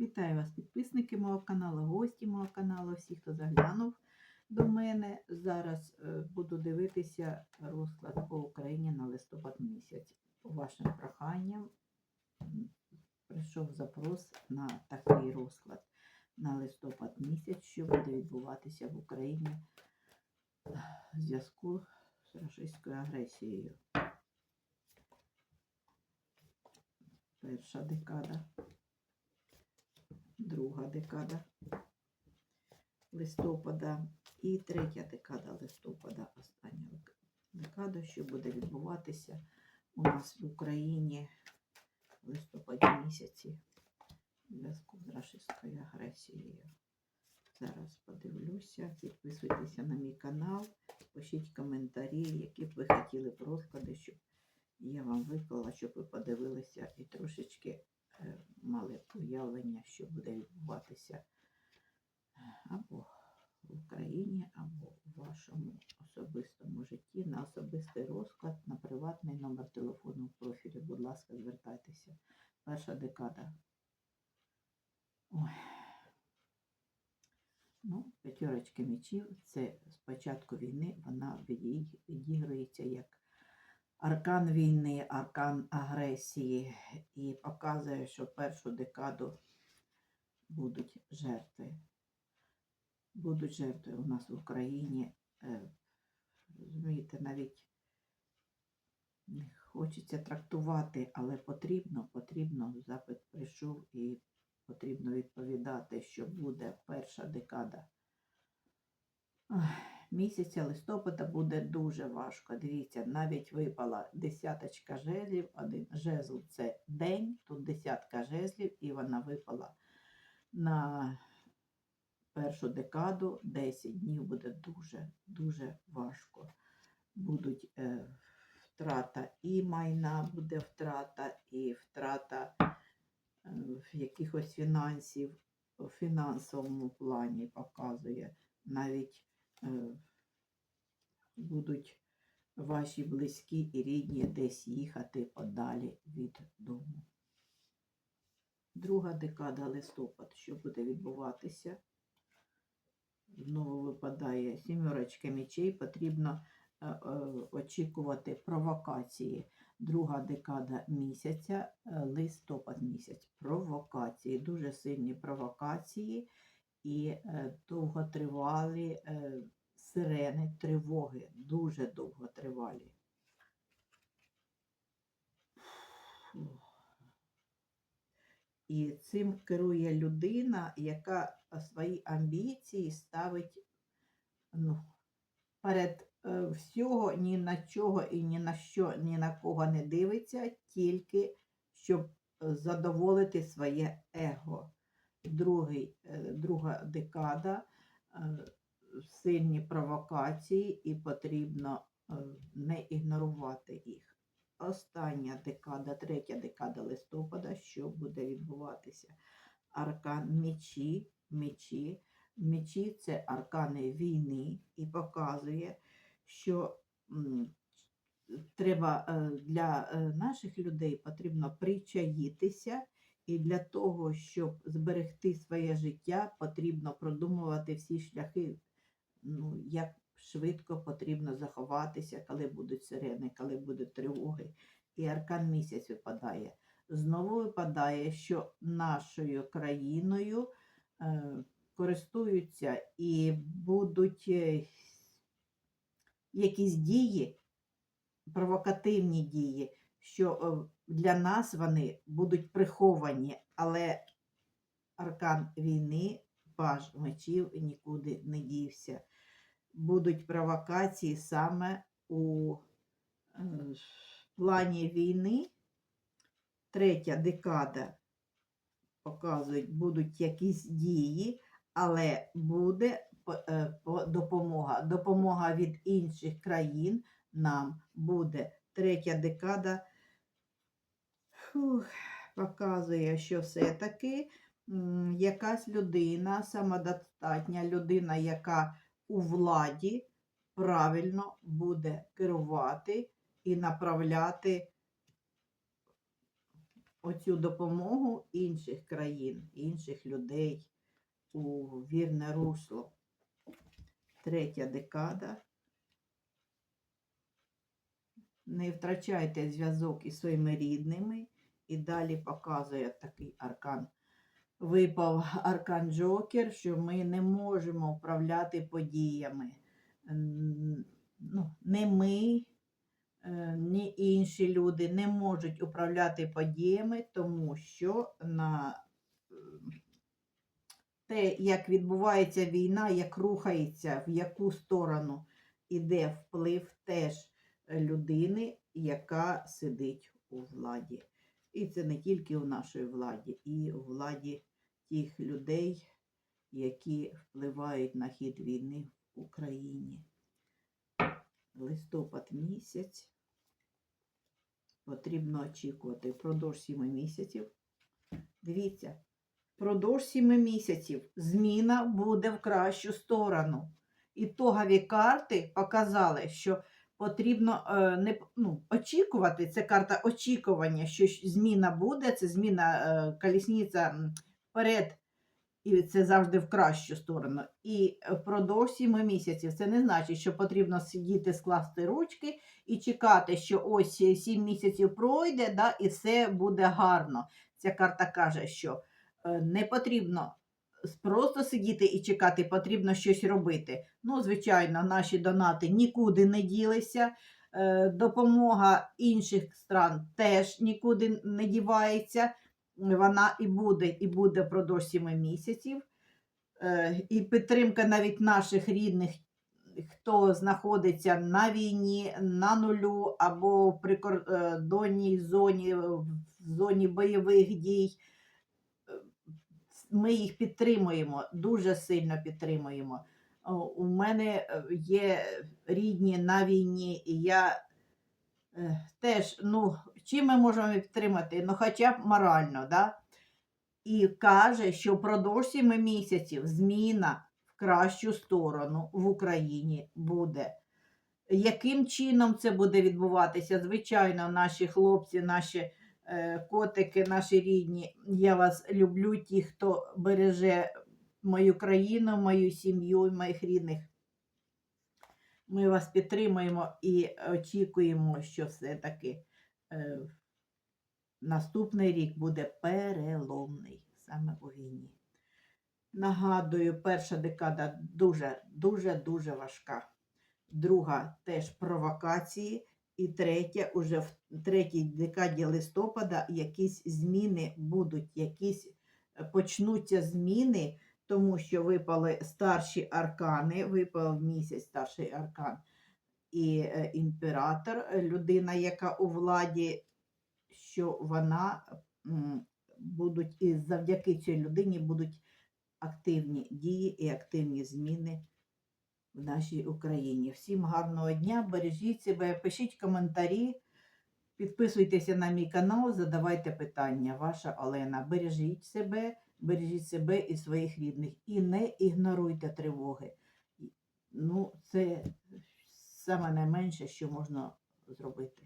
Вітаю вас, підписники мого каналу, гості мого каналу, всі, хто заглянув до мене. Зараз е, буду дивитися розклад по Україні на листопад місяць. По вашим проханням прийшов запрос на такий розклад на листопад місяць, що буде відбуватися в Україні в зв'язку з російською агресією. Перша декада друга декада листопада і третя декада листопада, остання декада, що буде відбуватися у нас в Україні в листопаді місяці зв'язку з рашистською агресією. Зараз подивлюся, підписуйтеся на мій канал, пишіть коментарі, які б ви хотіли розклади, щоб я вам виклала, щоб ви подивилися і трошечки мали уявлення, що буде відбуватися е, або в Україні, або в вашому особистому житті, на особистий розклад, на приватний номер телефону в профілі. Будь ласка, звертайтеся. Перша декада. Ой. Ну, п'ятерочка мечів це з початку війни вона віді- відігрується як аркан війни, аркан агресії і показує, що першу декаду будуть жертви. Будуть жертви у нас в Україні. Е, Розумієте, навіть не хочеться трактувати, але потрібно, потрібно, запит прийшов і потрібно відповідати, що буде перша декада. Ой, Місяця листопада буде дуже важко. Дивіться, навіть випала десяточка жезлів. Один жезл це день, тут десятка жезлів, і вона випала на першу декаду. 10 днів буде дуже-дуже важко. Будуть е, втрата і майна, буде втрата, і втрата е, якихось фінансів, в фінансовому плані показує навіть будуть ваші близькі і рідні десь їхати подалі від дому. Друга декада листопад, що буде відбуватися? Знову випадає сімерочка мечей, потрібно е, е, очікувати провокації. Друга декада місяця, е, листопад місяць. Провокації, дуже сильні провокації і е, довготривалі е, сирени, тривоги, дуже довготривалі. І цим керує людина, яка свої амбіції ставить ну, перед е, всього, ні на чого і ні на що, ні на кого не дивиться, тільки щоб задоволити своє его. Другий, е, друга декада, е, сильні провокації, і потрібно е, не ігнорувати їх. Остання декада, третя декада листопада, що буде відбуватися? Аркан мечі, мечі. Мечі це аркани війни і показує, що треба для наших людей потрібно причаїтися, і для того, щоб зберегти своє життя, потрібно продумувати всі шляхи, ну, як швидко потрібно заховатися, коли будуть сирени, коли будуть тривоги. І аркан місяць випадає. Знову випадає, що нашою країною е, користуються і будуть е, якісь дії, провокативні дії, що е, для нас вони будуть приховані, але аркан війни, паж мечів нікуди не дівся. Будуть провокації саме у е, плані війни. Третя декада показують, будуть якісь дії, але буде е, по- допомога. Допомога від інших країн нам буде. Третя декада фух, показує, що все-таки якась людина, самодостатня людина, яка у владі правильно буде керувати і направляти оцю допомогу інших країн, інших людей у вірне русло. Третя декада. Не втрачайте зв'язок із своїми рідними. І далі показує такий аркан. Випав аркан Джокер, що ми не можемо управляти подіями. Ну, не ми, е, ні інші люди не можуть управляти подіями, тому що на е, те, як відбувається війна, як рухається, в яку сторону іде вплив теж людини, яка сидить у владі. І це не тільки у нашій владі, і у владі тих людей, які впливають на хід війни в Україні. Листопад місяць. Потрібно очікувати впродовж 7 місяців. Дивіться, впродовж 7 місяців зміна буде в кращу сторону. Ітогові карти показали, що потрібно е, не ну, очікувати. Це карта очікування, що зміна буде, це зміна е, колісниця вперед, і це завжди в кращу сторону. І впродовж 7 місяців це не значить, що потрібно сидіти, скласти ручки і чекати, що ось 7 місяців пройде, да, і все буде гарно. Ця карта каже, що е, не потрібно просто сидіти і чекати, потрібно щось робити. Ну, звичайно, наші донати нікуди не ділися. е, Допомога інших стран теж нікуди не дівається. Вона і буде, і буде впродовж 7 місяців. Е, І підтримка навіть наших рідних, хто знаходиться на війні, на нулю або в прикордонній зоні, в зоні бойових дій. Ми їх підтримуємо, дуже сильно підтримуємо. У мене е, є рідні на війні, і я е, теж, ну, чим ми можемо підтримати? Ну, хоча б морально, да? І каже, що впродовж 7 місяців зміна в кращу сторону в Україні буде. Яким чином це буде відбуватися? Звичайно, наші хлопці, наші котики, наші рідні, я вас люблю, ті, хто береже мою країну, мою сім'ю і моїх рідних. Ми вас підтримуємо і очікуємо, що все-таки е, наступний рік буде переломний саме у війні. Нагадую, перша декада дуже, дуже, дуже важка. Друга теж провокації. І третя, уже в третій декаді листопада якісь зміни будуть, якісь е, почнуться зміни, тому що випали старші аркани, випав місяць старший аркан і е, імператор, людина, яка у владі, що вона будуть, і завдяки цій людині будуть активні дії і активні зміни в нашій Україні. Всім гарного дня, бережіть себе, пишіть коментарі, підписуйтеся на мій канал, задавайте питання. Ваша Олена. Бережіть себе, бережіть себе і своїх рідних. І не ігноруйте тривоги. Ну, це саме найменше, що можна зробити.